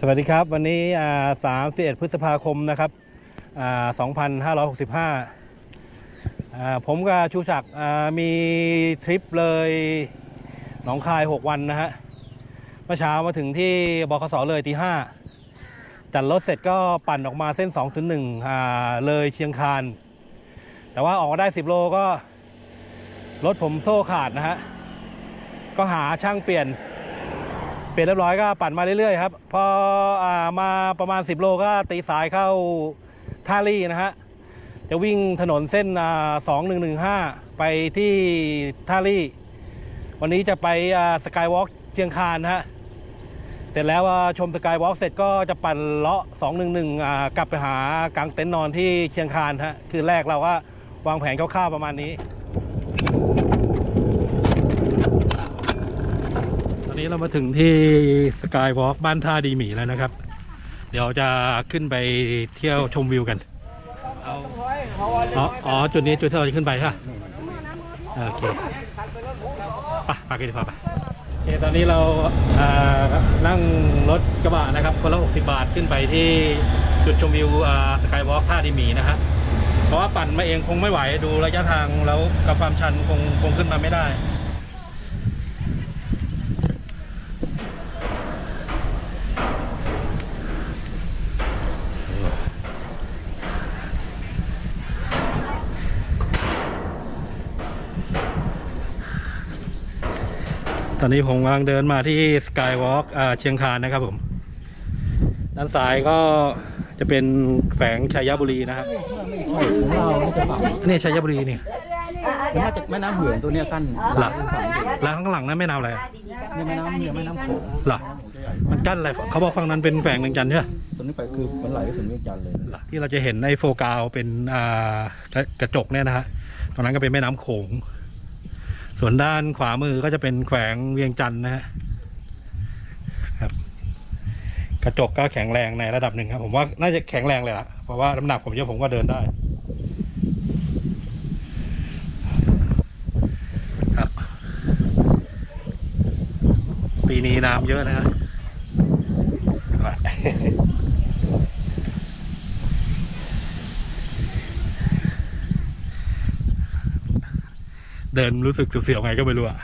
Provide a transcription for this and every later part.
สวัสดีครับ วันนี้อ่า31พฤษภาคมนะครับอ่า2565อ่าผมกับชูศักดิ์มีทริปเลยหนองคาย6วันนะฮะ เมื่อเช้ามาถึงที่บขสเลยตีห้าจัดรถเสร็จก็ปั่นออกมาเส้น201อ่าเลยเชียงคาน แต่ว่าออกมาได้10โลก็ รถผมโซ่ขาดนะฮะ ก็หาช่างเปลี่ยน เปลี่ยนเรียบร้อยก็ปั่นมาเรื่อยๆครับ พออมาประมาณ 10 โลก็ตีสายเข้าท่าลี่นะฮะ จะวิ่งถนนเส้นสองหนึ่งหนึ่งห้าไปที่ท่าลี่ วันนี้จะไปสกายวอล์กเชียงคานฮะ เสร็จแล้วชมสกายวอล์กเสร็จก็จะปั่นเลาะ211กลับไปหากางเต็นท์นอนที่เชียงคานฮะ คือแรกเราก็วางแผนคร่าวๆประมาณนี้ ตอ นนี้เรามาถึงที่สกายวอล์กบ้านท่าดีหมีแล้วนะครับ เดี๋ยวจะขึ้นไปเที่ยวชมวิวกันอ๋อจุดนี้จุดที่เราจะขึ้นไปใช่ะโอเคไปไปกันดีกว่าไปโอเคตอนนี้เราอ่านั่งรถกระบะนะครับคนละ60 บาทขึ้นไปที่จุดชมวิวสกายวอล์กท่าดีหมีนะฮะเพราะว่าปั่นมาเองคงไม่ไหวดูระยะทางแล้วกับความชันคงคงขึ้นมาไม่ได้ ตอนนี้ผมกำลังเดินมาที่สกายวอล์กเชียงคานนะครับผม ด้านซ้ายก็จะเป็นแฝงชัยบุรีนะครับของเราไม่จะฝั่งนี่ชัยบุรีนี่มันมาจากแม่น้ำเหืองตัวเนี้ยกั้นหลักแล้วข้างหลังนั้นไม่นาวอะไรอะเนี่ยแม่น้ำเหืองแม่น้ำโขงหรอมันกั้นอะไรเขาบอกฝั่งนั้นเป็นแฝงเมืองจันทร์ใช่ไหมตัวนี้ไปคือมันไหลไปถึงเวียงจันทร์เลยหรอที่เราจะเห็นในโฟกาวเป็นอ่ากระจกเนี่ยนะฮะตรงนั้นก็เป็นแม่น้ำโขง ส่วนด้านขวามือก็จะเป็นแขวงเวียงจันทร์นะฮะครับ กระจกก็แข็งแรงในระดับหนึ่งครับ ผมว่าน่าจะแข็งแรงเลยล่ะ เพราะว่าน้ำหนักผมเยอะผมก็เดินได้ ครับ ปีนี้น้ำเยอะนะฮะ เดินรู้สึกเสียวๆไงก็ไม่รู้อะ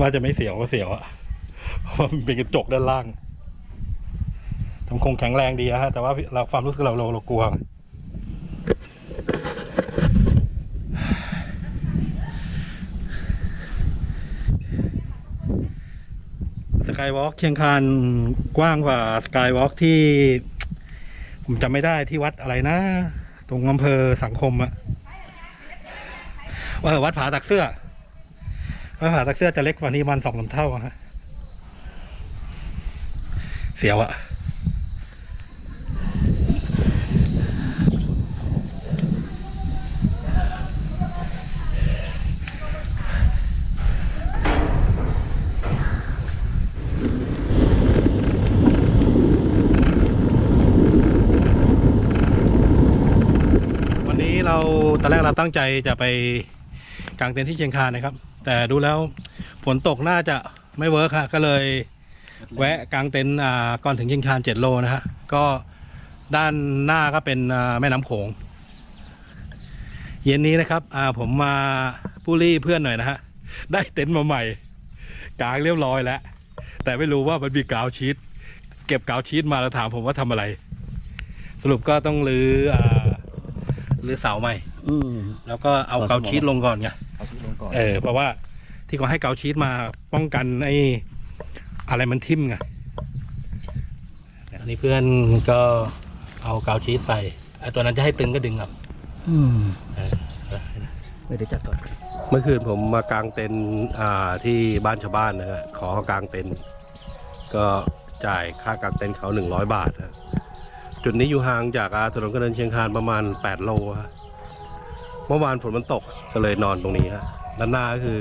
ว่าจะไม่เสียวก็เสียวอะเพราะ มันเป็นกระจกด้านล่างทำคงแข็งแรงดีนะฮะ แต่ว่าเราความรู้สึกเราเราเรากลัว สกายวอล์กเชียงคานกว้างกว่าสกายวอล์กที่ ผมจำไม่ได้ที่วัดอะไรนะ ตรงอำเภอสังคมอะว่าวัดผาตักเสื้อวัดผาตักเสื้อจะเล็กกว่านี้ประมันสองสาเท่าฮะ เสียวอะวันนี้เราตอนแรกเราตั้งใจจะไปกางเต็นท์ที่เชียงคานนะครับ แต่ดูแล้วฝนตกน่าจะไม่เวิร์คฮะก็เลย แวะกลางเต็นท์อ่าก่อนถึงเชียงคานเจ็ดโลนะฮะก็ด้านหน้าก็เป็นอ่าแม่น้ำโขง เย็นนี้นะครับอ่าผมมาปูรี่เพื่อนหน่อยนะฮะได้เต็นท์มาใหม่กลางเรียบร้อยแล้ว แต่ไม่รู้ว่ามันมีกาวชีตเก็บกาวชีตมาแล้วถามผมว่าทำอะไร สรุปก็ต้องรื้ออ่ารื้อเสาใหม่ อืมแล้วก็เอากาวชีตลงก่อนไง เอาที่ลงก่อนเออเพราะว่าที่เขาให้เกาชีตมาป้องกันไอ้ อะไรมันทิ่มไงอันนี้เพื่อนก็เอาเกาชีตใส่ไอ้ตัวนั้นจะให้ตึงก็ดึงครับอืมเออไม่ได้จัดก่อนเมื่อคืนผมมากางเต็นท์อ่าที่บ้านชาวบ้านนะฮะขอกางเต็นท์ก็จ่ายค่ากางเต็นท์เขาหนึ่งร้อยบาทนะจุดนี้อยู่ห่างจากอ่าถนนกระเดินเชียงคานประมาณ8โลฮะเมื่อวานฝนมันตกก็เลยนอนตรงนี้ฮะด้านหน้าก็คือ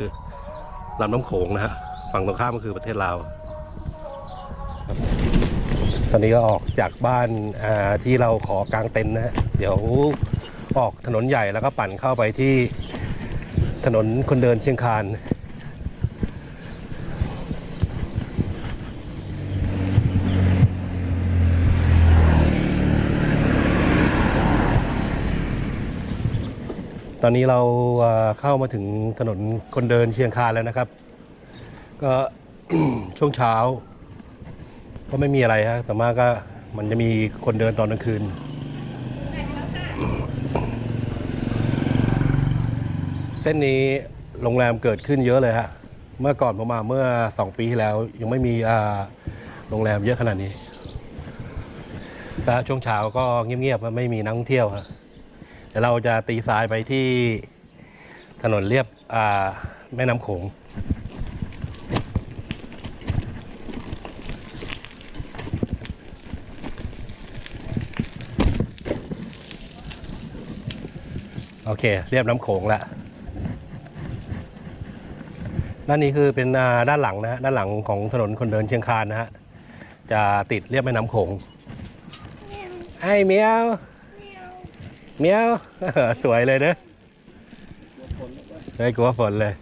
ลำน้ำโขงนะฮะฝั่งตรงข้ามก็คือประเทศลาว ครับตอนนี้ก็ออกจากบ้านที่เราขอกางเต็นท์นะฮะเดี๋ยวออกถนนใหญ่แล้วก็ปั่นเข้าไปที่ถนนคนเดินเชียงคานตอนนี้เราเข้ามาถึงถนนคนเดินเชียงคานแล้วนะครับ ก็ช่วงเช้า ก็ไม่มีอะไรฮะแต่มากก็มันจะมีคนเดินตอนกลางคืน เส้นนี้โรงแรมเกิดขึ้นเยอะเลยฮะ เมื่อก่อนผมมาเมื่อสองปีที่แล้ว ยังไม่มีโรงแรมเยอะขนาดนี้แล้วช่วงเช้าก็เงียบๆไม่มีนักท่องเที่ยวฮะเดี๋ยวเราจะตีซ้ายไปที่ถนนเรียบแม่น้ำโขง โอเค เรียบน้ำโขงแล้วด้านนี้คือเป็นอ่าด้านหลังนะฮะด้านหลังของถนนคนเดินเชียงคานนะฮะจะติดเรียบแม่น้ำโขงไอ้เมียวเมียวสวยเลยเนอะไม่กลัวฝนเลย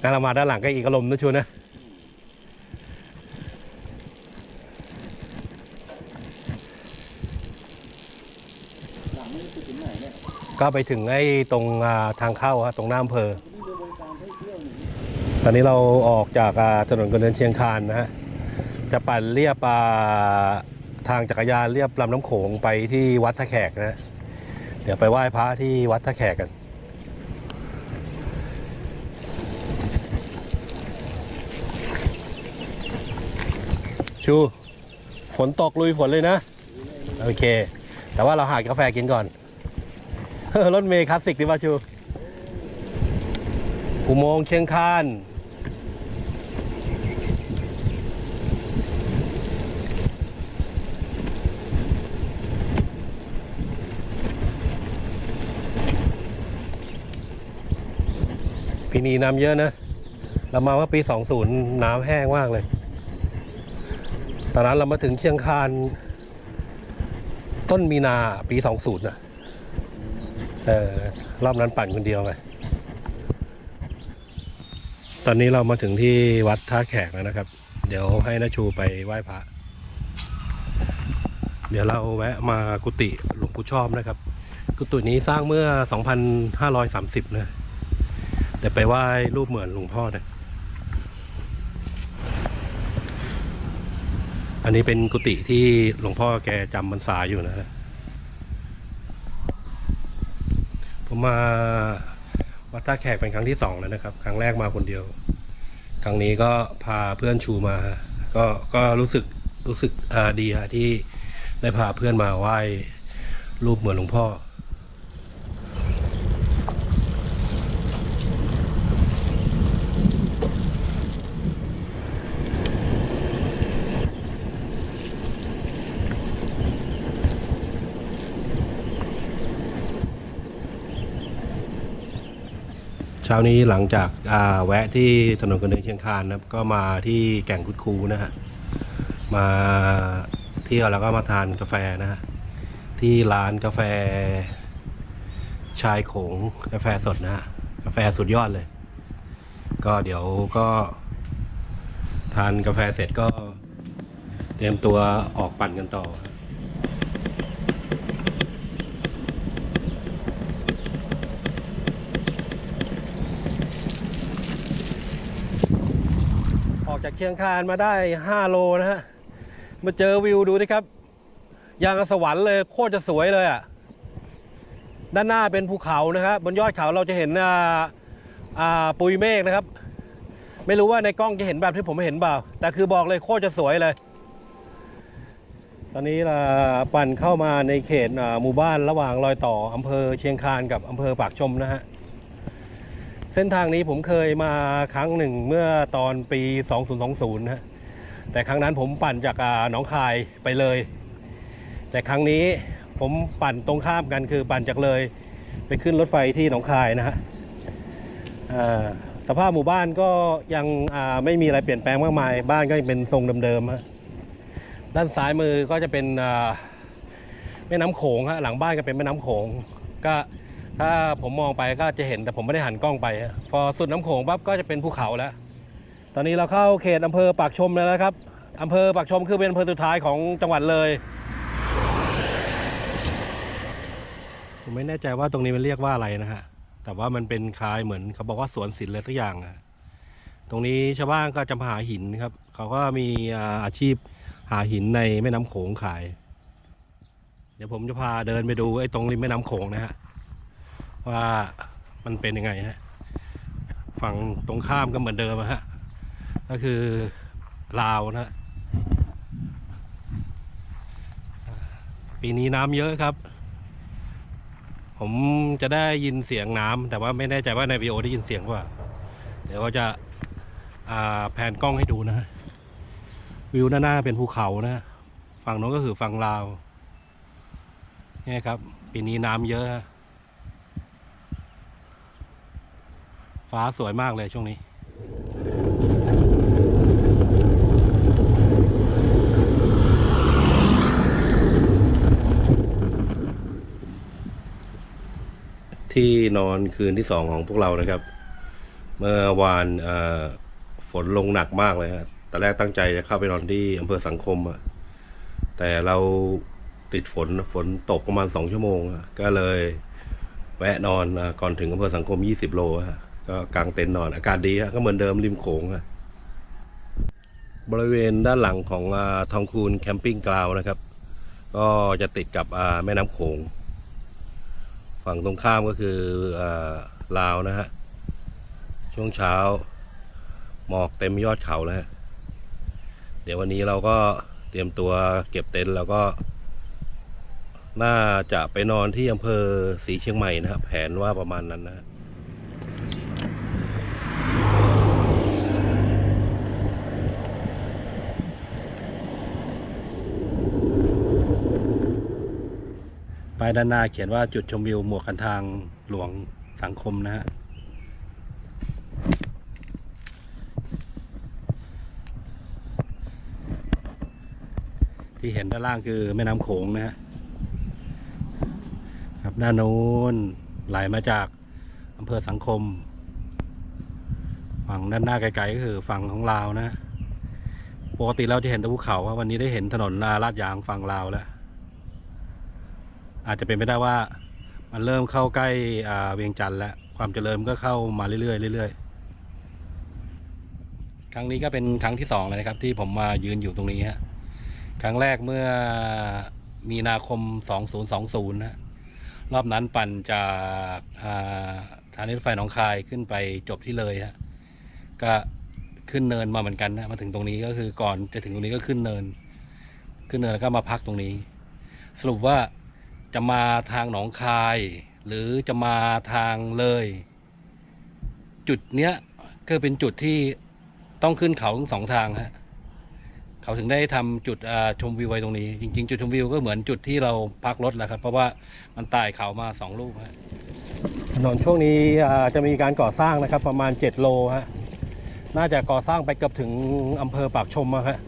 งั้นเรามาด้านหลังก็อีกอารมณ์นะชูนะ ก็ไปถึงไอ้ตรงทางเข้าฮะตรงหน้าอำเภอ ตอนนี้เราออกจากถนนคนเดินเชียงคานนะฮะ จะปั่นเรียบทางจักรยานเรียบลำน้ำโขงไปที่วัดท่าแขกนะ เดี๋ยวไปไหว้พระที่วัดท่าแขกกันชู ฝนตกลุยฝนเลยนะ โอเค แต่ว่าเราหากาแฟกินก่อนรถเมย์คลาสสิกดีป่ะชูอุโมงค์เชียงคานปีนี้น้ำเยอะนะ เรามาว่าปี 20 น้ำแห้งมากเลย ตอนนั้นเรามาถึงเชียงคาน ต้นมีนาปี20นะเออรอบนั้นปั่นคนเดียวไงตอนนี้เรามาถึงที่วัดท่าแขกแล้วนะครับ เดี๋ยวให้นาชูไปไหว้พระ เดี๋ยวเราแวะมากุฏิหลวงปู่ชอบนะครับ กุฏินี้สร้างเมื่อ 2530 นะ เดี๋ยวไปไหว้รูปเหมือนหลวงพ่อเนี่ย อันนี้เป็นกุฏิที่หลวงพ่อแกจำพรรษาอยู่นะฮะผมมาวัดท่าแขกเป็นครั้งที่สองแล้วนะครับ ครั้งแรกมาคนเดียว ครั้งนี้ก็พาเพื่อนชูมา ก็ก็รู้สึกรู้สึกดีฮะที่ได้พาเพื่อนมาไหว้รูปเหมือนหลวงพ่อ เช้านี้หลังจากาแวะที่ถนนคนเดินเชียงคานนะครับ ก็มาที่แก่งคุดคูนะฮะมาเที่ยวแล้วก็มาทานกาแฟนะฮะที่ร้านกาแฟ ชายโขงกาแฟสดนะฮะกาแฟสุดยอดเลย ก็เดี๋ยวก็ ทานกาแฟเสร็จก็ เตรียมตัวออกปั่นกันต่อ ออกจาก เชียงคานมาได้ 5 โลนะฮะ มาเจอวิวดูดิครับ อย่างสวรรค์เลยโคตรจะสวยเลยอะ ด้านหน้าเป็นภูเขานะครับบนยอดเขาเราจะเห็นอ่าอ่าปุยเมฆนะครับ ไม่รู้ว่าในกล้องจะเห็นแบบที่ผมเห็นเปล่า แต่คือบอกเลยโคตรจะสวยเลย ตอนนี้เราปั่นเข้ามาในเขตหมู่บ้านระหว่างรอยต่ออำเภอเชียงคานกับอำเภอปากชมนะฮะ เส้นทางนี้ผมเคยมาครั้งหนึ่งเมื่อตอนปี 2020นะฮะแต่ครั้งนั้นผมปั่นจากหนองคายไปเลย แต่ครั้งนี้ผมปั่นตรงข้ามกันคือปั่นจากเลย ไปขึ้นรถไฟที่หนองคายนะฮะอ่าสภาพหมู่บ้านก็ยังอ่าไม่มีอะไรเปลี่ยนแปลงมากมาย บ้านก็ยังเป็นทรงเดิมๆฮะด้านซ้ายมือก็จะเป็นอ่าแม่น้ำโขงฮะหลังบ้านก็เป็นแม่น้ำโขงก็ ถ้าผมมองไปก็จะเห็นแต่ผมไม่ได้หันกล้องไป พอสุดน้ำโขงปั๊บก็จะเป็นภูเขาแล้ว ตอนนี้เราเข้าเขตอำเภอปากชมแล้วนะครับอำเภอปากชมคือเป็นอำเภอสุดท้ายของจังหวัดเลย ผมไม่แน่ใจว่าตรงนี้มันเรียกว่าอะไรนะฮะ แต่ว่ามันเป็นคล้ายเหมือนเขาบอกว่าสวนศิลป์อะไรสักอย่างอะตรงนี้ชาวบ้านก็จะมาหาหินครับ เขาก็มีอาอาชีพหาหินในแม่น้ำโขงขาย เดี๋ยวผมจะพาเดินไปดูไอ้ตรงริมแม่น้ำโขงนะฮะ ว่ามันเป็นยังไงฮะฝั่งตรงข้ามก็เหมือนเดิมอะฮะก็คือลาวนะฮะปีนี้น้ำเยอะครับ ผมจะได้ยินเสียงน้ำแต่ว่าไม่แน่ใจว่าในวีโอได้ยินเสียงว่า เดี๋ยวก็จะาแผนกล้องให้ดูนะฮะวิวด้านหน้าเป็นภูเขานะฝั่งโน้นก็คือฝั่งลาวนี่ครับ ปีนี้น้ำเยอะฮะ ฟ้าสวยมากเลยช่วงนี้ที่นอนคืนที่สองของพวกเรานะครับ เมื่อวานฝนลงหนักมากเลยฮะตอนแรกตั้งใจจะเข้าไปนอนที่อำเภอสังคมอะแต่เราติดฝนฝนตกประมาณสองชั่วโมง ก็เลยแวะนอนอก่อนถึงอำเภอสังคม20โลฮะ ก็กางเต็นท์นอนอากาศดีฮะก็เหมือนเดิมริมโขงฮะบริเวณด้านหลังของอทองคูนแคมปิ้งกราวนะครับ ก็จะติดกับแม่น้ำโขง ฝั่งตรงข้ามก็คืออลาวนะฮะช่วงเช้า หมอกเต็มยอดเขาแล้วฮะเดี๋ยววันนี้เราก็เตรียมตัวเก็บเต็นท์แล้วก็น่าจะไปนอนที่อำเภอศรีเชียงใหม่นะครับ แผนว่าประมาณนั้นนะ ป้ายด้านหน้าเขียนว่าจุดชมวิวหมวกกันทางหลวงสังคมนะฮะที่เห็นด้านล่างคือแม่น้ำโขงนะฮะครับด้านโน้นไหลมาจากอำเภอสังคม ฝั่งด้านหน้าไกลๆก็คือฝั่งของลาวนะ ปกติเราจะเห็นแต่ภูเขาครับวันนี้ได้เห็นถนนลาดยางฝั่งลาวแล้ว อาจจะเป็นไปได้ว่า มันเริ่มเข้าใกล้เวียงจันทร์แล้วความเจริญก็เข้ามาเรื่อยๆเรื่อยๆครั้งนี้ก็เป็นครั้งที่สองเลยนะครับ ที่ผมมายืนอยู่ตรงนี้ฮะครั้งแรกเมื่อมีนาคม 2020นะรอบนั้นปั่นจากอ่าสถานีรถไฟหนองคายขึ้นไปจบที่เลยฮะก็ขึ้นเนินมาเหมือนกันนะมาถึงตรงนี้ก็คือก่อนจะถึงตรงนี้ก็ขึ้นเนิน ขึ้นเนินแล้วก็มาพักตรงนี้ สรุปว่า จะมาทางหนองคาย หรือจะมาทางเลย จุดเนี้ยก็เป็นจุดที่ต้องขึ้นเขาทั้งสองทางฮะเขาถึงได้ทำจุดชมวิวไว้ตรงนี้ จริง ๆ จุดชมวิวก็เหมือนจุดที่เราพักรถแหละครับ เพราะว่ามันไต่เขามาสองลูกฮะถนนช่วงนี้จะมีการก่อสร้างนะครับ ประมาณ 7 โลฮะน่าจะก่อสร้างไปเกือบถึงอำเภอปากชมอะฮะ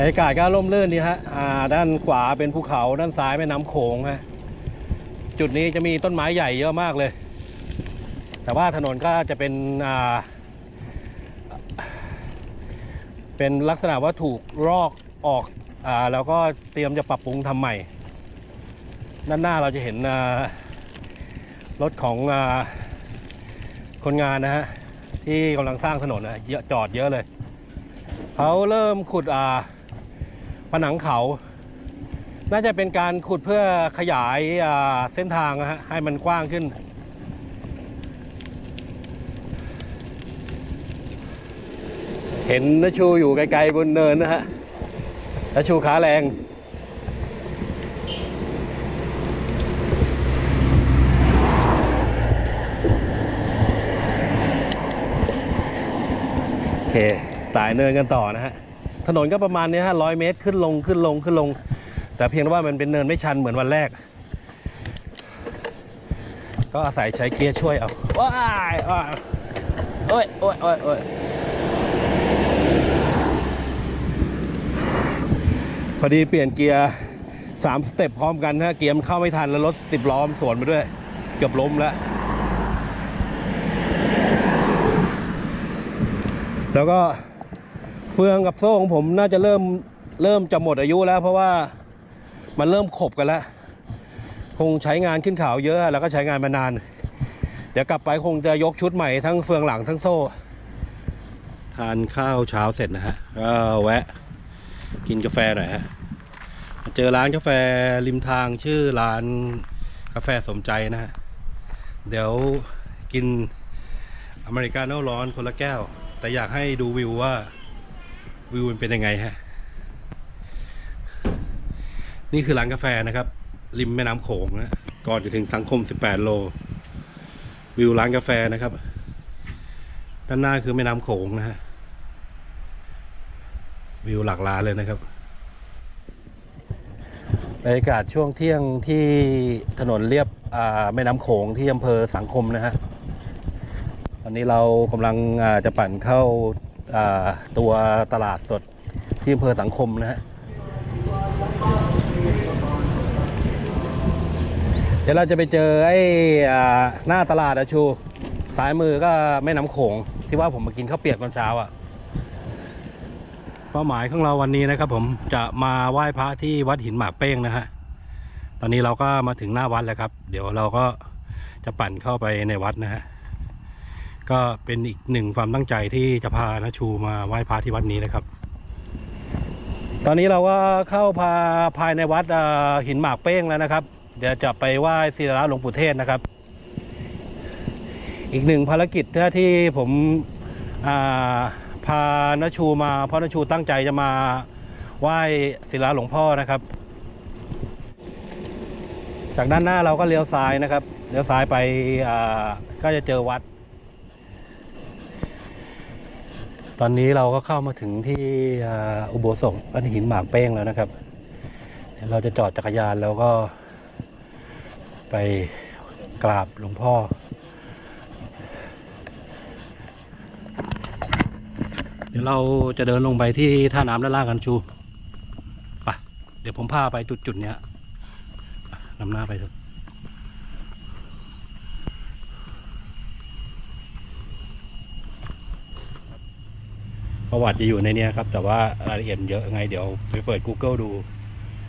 รรยากาศก็ร่มรื่นดีฮะอ่าด้านขวาเป็นภูเขาด้านซ้ายแม่น้ำโขงฮะจุดนี้จะมีต้นไม้ใหญ่เยอะมากเลย แต่ว่าถนนก็จะเป็นอ่าเป็นลักษณะว่าถูกรอกออกอ่าแล้วก็เตรียมจะปรับปรุงทำใหม่ ด้านหน้าเราจะเห็นอ่ารถของอ่าคนงานนะฮะที่กำลังสร้างถนนนะเยอะจอดเยอะเลย เขาเริ่มขุดอ่า ผนังเขา น่าจะเป็นการขุดเพื่อขยายเส้นทางนะฮะให้มันกว้างขึ้น เห็นนชูอยู่ไกลๆบนเนินนะฮะนชูขาแรงโอเคสายเนินกันต่อนะฮะ ถนนก็ประมาณนี้ฮะร้อยเมตรขึ้นลงขึ้นลงขึ้นลง แต่เพียงว่ามันเป็นเนินไม่ชันเหมือนวันแรก ก็อาศัยใช้เกียร์ช่วยเอาว้ายว้ายโอ้ยโอ้ยโอ้ยโอ้ยพอดีเปลี่ยนเกียร์สามสเต็ปพร้อมกันฮะเกียร์มันเข้าไม่ทันแล้วรถสิบล้อมสวนไปด้วย เกือบล้มแล้ว แล้วก็ เฟืองกับโซ่ของผมน่าจะเริ่มเริ่มจะหมดอายุแล้ว เพราะว่ามันเริ่มขบกันแล้ว คงใช้งานขึ้นเขาเยอะ แล้วก็ใช้งานมานาน เดี๋ยวกลับไปคงจะยกชุดใหม่ทั้งเฟืองหลังทั้งโซ่ ทานข้าวเช้าเสร็จนะฮะก็แวะ กินกาแฟหน่อยฮะเจอร้านกาแฟริมทางชื่อร้านกาแฟสมใจนะฮะเดี๋ยวกินอเมริกาโน่ร้อนคนละแก้ว แต่อยากให้ดูวิวว่า วิวมันเป็นยังไงฮะ นี่คือร้านกาแฟนะครับ ริมแม่น้ำโขงนะก่อนจะถึงสังคม 18 โล วิวร้านกาแฟนะครับ ด้านหน้าคือแม่น้ำโขงนะฮะ วิวหลักล้านเลยนะครับบรรยากาศช่วงเที่ยงที่ถนนเรียบแม่น้ำโขงที่อำเภอสังคมนะฮะตอนนี้เรากำลังจะปั่นเข้า ตัวตลาดสดที่อำเภอสังคมนะฮะเดี๋ยวเราจะไปเจอไอ้อหน้าตลาดอะชูซ้ายมือก็แม่น้ำโขงที่ว่าผมมากินข้าวเปียกตอนเช้าอะเป้าหมายของเราวันนี้นะครับ ผมจะมาไหว้พระที่วัดหินหมากเป้งนะฮะตอนนี้เราก็มาถึงหน้าวัดแล้วครับ เดี๋ยวเราก็จะปั่นเข้าไปในวัดนะฮะ ก็เป็นอีกหนึ่งความตั้งใจที่จะพานาชูมาไหว้พระที่วัดนี้นะครับ ตอนนี้เราก็เข้าพาภายในวัดหินหมากเป้งแล้วนะครับ เดี๋ยวจะไปไหว้ศิลาหลวงปู่เทศนะครับ อีกหนึ่งภารกิจที่ผมาพานชูมาเพราะนชูตั้งใจจะมาไหว้ศิลาหลวงพ่อนะครับ จากด้านหน้าเราก็เลี้ยวซ้ายนะครับ เลี้ยวซ้ายไปก็จะเจอวัด ตอนนี้เราก็เข้ามาถึงที่อุโบสถวัดหินหมากเป้งแล้วนะครับ เราจะจอดจักรยานแล้วก็ ไปกราบหลวงพ่อ เดี๋ยวเราจะเดินลงไปที่ท่าน้ำด้านล่างกันชู ไป เดี๋ยวผมพาไปจุดจุดๆเนี้ยนำหน้าไปเถอะ ประวัติจะอยู่ในนี้ครับ แต่ว่ารายละเอียดเยอะไงเดี๋ยวไปเปิด Google ดู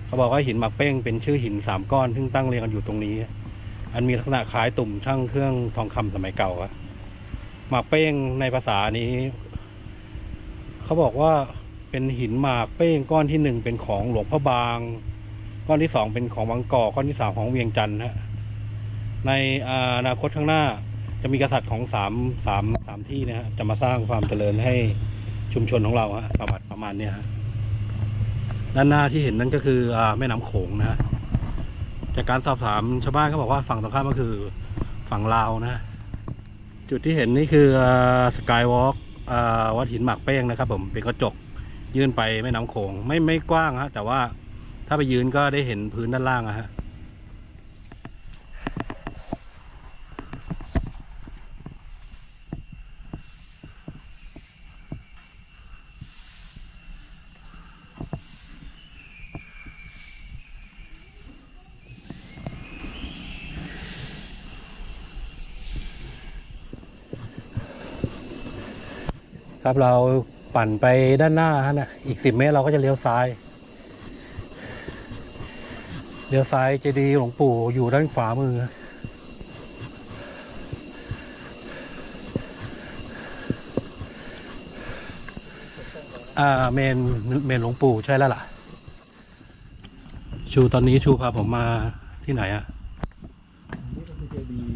เขาบอกว่าหินหมากเป้งเป็นชื่อหินสามก้อนซึ่งตั้งเรียงกันอยู่ตรงนี้ อันมีลักษณะคล้ายตุ่มช่างเครื่องทองคำสมัยเก่าอะหมากเป้งในภาษานี้ เขาบอกว่าเป็นหินหมากเป้งก้อนที่หนึ่งเป็นของหลวงพ่อบาง ก้อนที่สองเป็นของวังกอกก้อนที่สามของเวียงจันทร์ฮะในอนาคตข้างหน้าจะมีกษัตริย์ของสามสามสามที่นะฮะจะมาสร้างความเจริญให้ ชุมชนของเราฮะประวัติประมาณเนี้ยฮะด้านหน้าที่เห็นนั่นก็คืออ่าแม่น้ำโขงนะฮะจากการสอบถามชาวบ้านเขาบอกว่าฝั่งตรงข้ามก็คือฝั่งลาวนะ จุดที่เห็นนี่คือสกายวอล์กวัดหินหมากเป้งนะครับ ผมเป็นกระจกยื่นไปแม่น้ำโขงไม่ไม่กว้างฮะแต่ว่าถ้าไปยืนก็ได้เห็นพื้นด้านล่างอะฮะ ครับ เราปั่นไปด้านหน้าฮะนะอีกสิบเมตรเราก็จะเลี้ยวซ้าย เลี้ยวซ้ายเจดีย์หลวงปู่อยู่ด้านขวามือ อ่าเมนเมนหลวงปู่ใช่แล้วล่ะ ชูตอนนี้ชูพาผมมาที่ไหนอะนี่ก็คือเจดีย์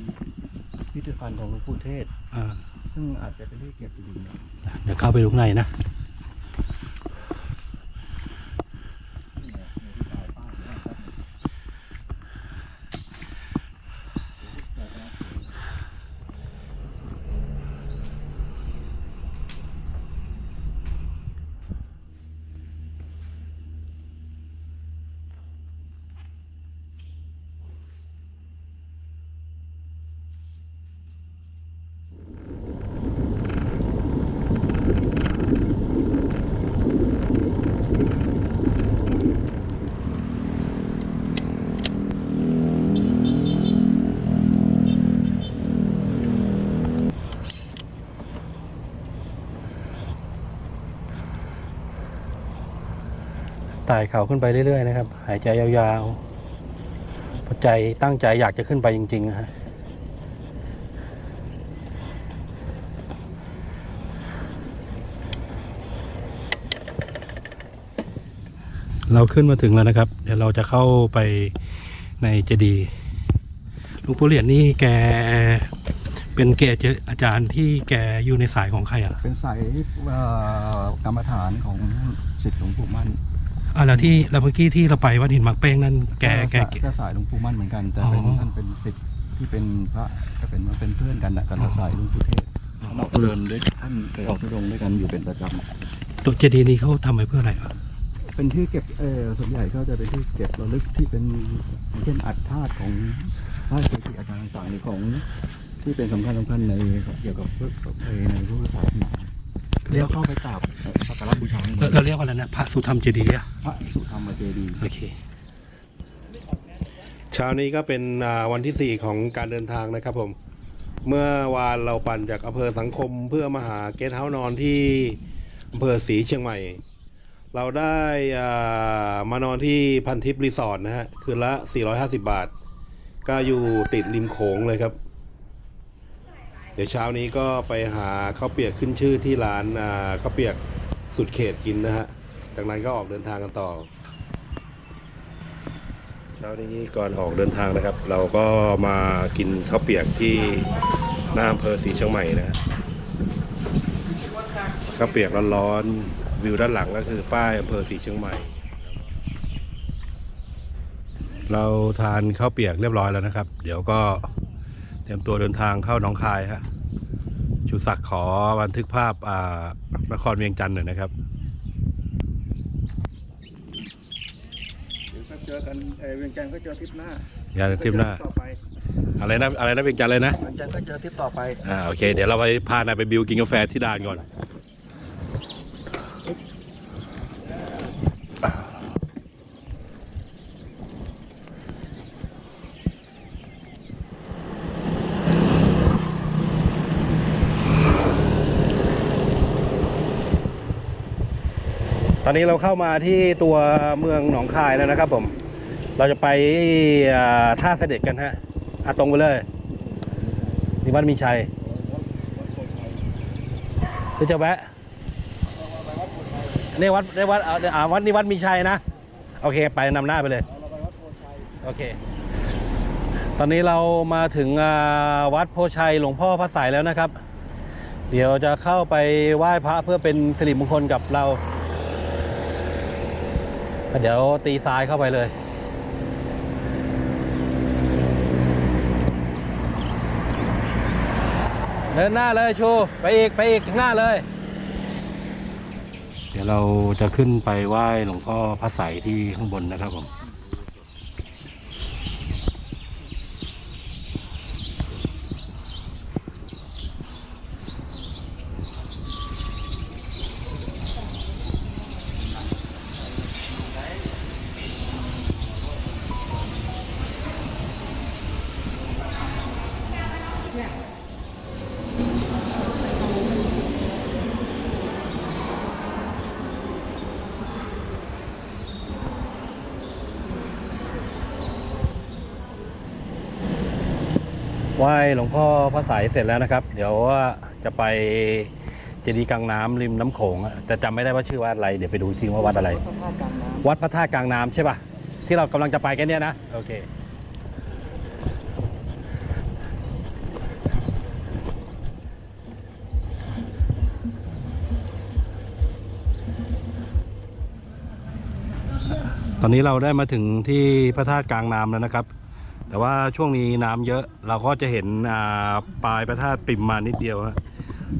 พิพิธภัณฑ์ของหลวงปู่เทศอ่า ซึ่งอาจจะเป็นที่เก็บดินเดี๋ยวเข้าไปดูข้างในนะ น ไต่เขาขึ้นไปเรื่อยๆนะครับ หายใจยาวๆพราะใจตั้งใจอยากจะขึ้นไปจริงๆนะฮะเราขึ้นมาถึงแล้วนะครับ เดี๋ยวเราจะเข้าไปในเจดีย์หลวงปู่เหรียญนี่แกเป็นเกจิอาจารย์ที่แกอยู่ในสายของใครอะ เป็นสายเอ่อกรรมฐานของศิษย์หลวงปู่มั่น อ่าแล้วที่แล้วเมื่อกี้ที่เราไปวัดหินหมักเป้งนั่นแกแกก็ก็สายหลวงปู่มั่นเหมือนกัน แต่เป็นอ๋อ ท่านเป็นศิษย์ที่เป็นพระก็เป็นว่าเป็นเพื่อนกันนะกันละสายหลวงปู่เทศท่านออกเดินด้วยท่านเคยออกทุดงค์ด้วยกันอยู่เป็นประจำตัวเจดีย์นี้เขาทำไปเพื่ออะไรอะเป็นที่เก็บเออส่วนใหญ่ก็จะเป็นที่เก็บระลึกที่เป็นอย่างเช่นอัฐธาตุของพระเกจิอาจารย์ต่างๆหรือของที่เป็นสำคัญสำคัญในเกี่ยวกับพุทธในในพุทธศาสนา เรียกเข้าไปกราบสักการะบูชาเราเราเรียกว่าอะไรนะพระสุธรรมเจดีย์อะพระสุธรรมเจดีย์โอเค เช้านี้ก็เป็นอ่าวันที่ 4 ของการเดินทางนะครับผม เมื่อวานเราปั่นจากอำเภอสังคมเพื่อมาหาเกสต์เฮาส์นอนที่อำเภอศรีเชียงใหม่ เราได้อ่ามานอนที่พันทิพย์รีสอร์ทนะฮะ คืนละ 450 บาท ก็อยู่ติดริมโขงเลยครับ เดี๋ยวเช้านี้ก็ไปหาข้าวเปียกขึ้นชื่อที่ร้านอ่าข้าวเปียกสุดเขตกินนะฮะ จากนั้นก็ออกเดินทางกันต่อ เช้านี้ก่อนออกเดินทางนะครับ เราก็มากินข้าวเปียกที่หน้าอำเภอศรีเชียงใหม่นะฮะข้าวเปียกร้อนๆวิวด้านหลังก็คือป้ายอำเภอศรีเชียงใหม่ เราทานข้าวเปียกเรียบร้อยแล้วนะครับ เดี๋ยวก็ เตรียมตัวเดินทางเข้าหนองคายฮะชูศักดิ์ขอบันทึกภาพอ่านครเวียงจันทร์หน่อยนะครับเดี๋ยวก็เจอกันเออเวียงจันทร์ก็เจอทริปหน้าอย่าทิมหน้าต่อไปอะไรนะอะไรนะเวียงจันทร์เลยนะเวียงจันทร์ก็เจอทริปต่อไปอ่าโอเค เดี๋ยวเราไปพานายไปบิวกินกาแฟที่ด่านก่อน ตอนนี้เราเข้ามาที่ตัวเมืองหนองคายแล้วนะครับผม เราจะไปท่าเสด็จกันฮะอาตรงไปเลยนี่วัดมีชัยหรือจะแวะนี่วัดนี่วัดอาอ่าวัดนี่วัดมีชัยนะ โอเค ไปนำหน้าไปเลย โอเค ตอนนี้เรามาถึงวัดโพชัยหลวงพ่อพระสายแล้วนะครับ เดี๋ยวจะเข้าไปไหว้พระเพื่อเป็นสิริมงคลกับเรา เดี๋ยวตีซ้ายเข้าไปเลย เดินหน้าเลยชู ไปอีก ไปอีกหน้าเลย เดี๋ยวเราจะขึ้นไปไหว้หลวงพ่อพระใสยที่ข้างบนนะครับผม ไหว้หลวงพ่อพระสายเสร็จแล้วนะครับ เดี๋ยวจะไปเจดีย์กลางน้ำริมน้ำโขงอะแต่จำไม่ได้ว่าชื่อวัดอะไร เดี๋ยวไปดูอีกทีว่าวัดอะไรพระธาตุกลางน้วัดพระธาตุกลางน้ำใช่ป่ะ ที่เรากำลังจะไปกันเนี่ยนะ โอเคตอนนี้เราได้มาถึงที่พระธาตุกลางน้ำแล้วนะครับ แต่ว่าช่วงนี้น้ำเยอะเราก็จะเห็นอ่าปลายพระธาตุปิ่มมานิดเดียวฮะ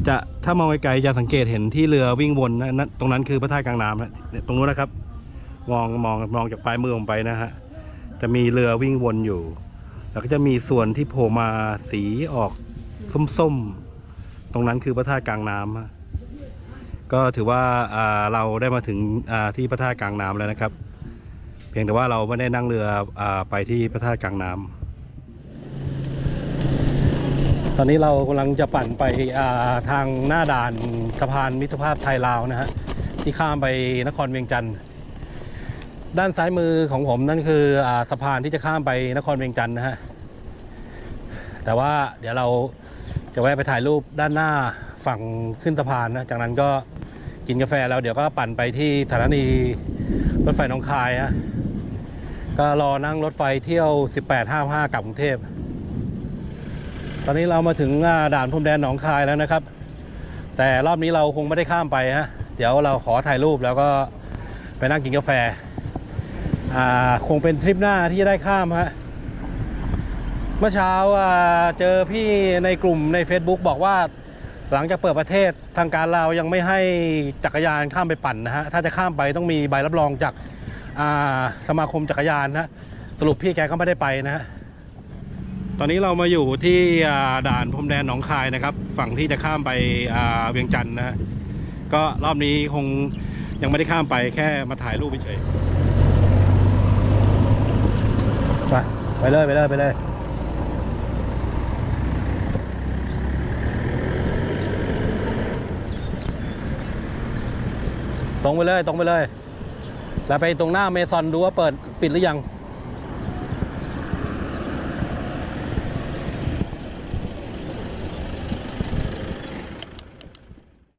จะถ้ามองไกลๆจะสังเกตเห็นที่เรือวิ่งวนนะนั่นตรงนั้นคือพระธาตุกลางน้ำนะตรงนู้นนะครับ มองมองมองจากปลายมือลงไปนะฮะจะมีเรือวิ่งวนอยู่ แล้วก็จะมีส่วนที่โผล่มาสีออกส้มๆ ตรงนั้นคือพระธาตุกลางน้ำฮะก็ถือว่าอ่าเราได้มาถึงอ่าที่พระธาตุกลางน้ำแล้วนะครับ พียงแต่ว่าเราไม่ได้นั่งเรืออไปที่พระธาตุกลางน้ำตอนนี้เรากำลังจะปั่นไปทางหน้าด่านสะพานมิตรภาพไทยลาวนะฮะที่ข้ามไปนครเวียงจันทร์ด้านซ้ายมือของผมนั่นคืออสะพานที่จะข้ามไปนครเวียงจันทร์นะฮะแต่ว่าเดี๋ยวเราจะแวะไปถ่ายรูปด้านหน้าฝั่งขึ้นสะพานนะจากนั้นก็กินกาแฟแล้วเดี๋ยวก็ปั่นไปที่สถานีรถไฟหนองคายฮะ ก็รอนั่งรถไฟเที่ยว 1855กลับกรุงเทพ ตอนนี้เรามาถึงด่านพรมแดนหนองคายแล้วนะครับ แต่รอบนี้เราคงไม่ได้ข้ามไปฮะ เดี๋ยวเราขอถ่ายรูปแล้วก็ไปนั่งกินกาแฟ อ่าคงเป็นทริปหน้าที่จะได้ข้ามฮะ เมื่อเช้าอ่าเจอพี่ในกลุ่มใน Facebook บอกว่าหลังจากเปิดประเทศทางการเราวยังไม่ให้จักรยานข้ามไปปั่นนะฮะ ถ้าจะข้ามไปต้องมีใบรับรองจาก สมาคมจักรยานนะสรุปพี่แกก็ไม่ได้ไปนะฮะตอนนี้เรามาอยู่ที่ด่านพรมแดนหนองคายนะครับ ฝั่งที่จะข้ามไปเวียงจันทร์นะก็รอบนี้คงยังไม่ได้ข้ามไปแค่มาถ่ายรูปเฉยไปไปเลยไปเลยไปเลยตรงไปเลยตรงไปเลย แล้วไปตรงหน้าเมซอนดูว่าเปิดปิดหรือยัง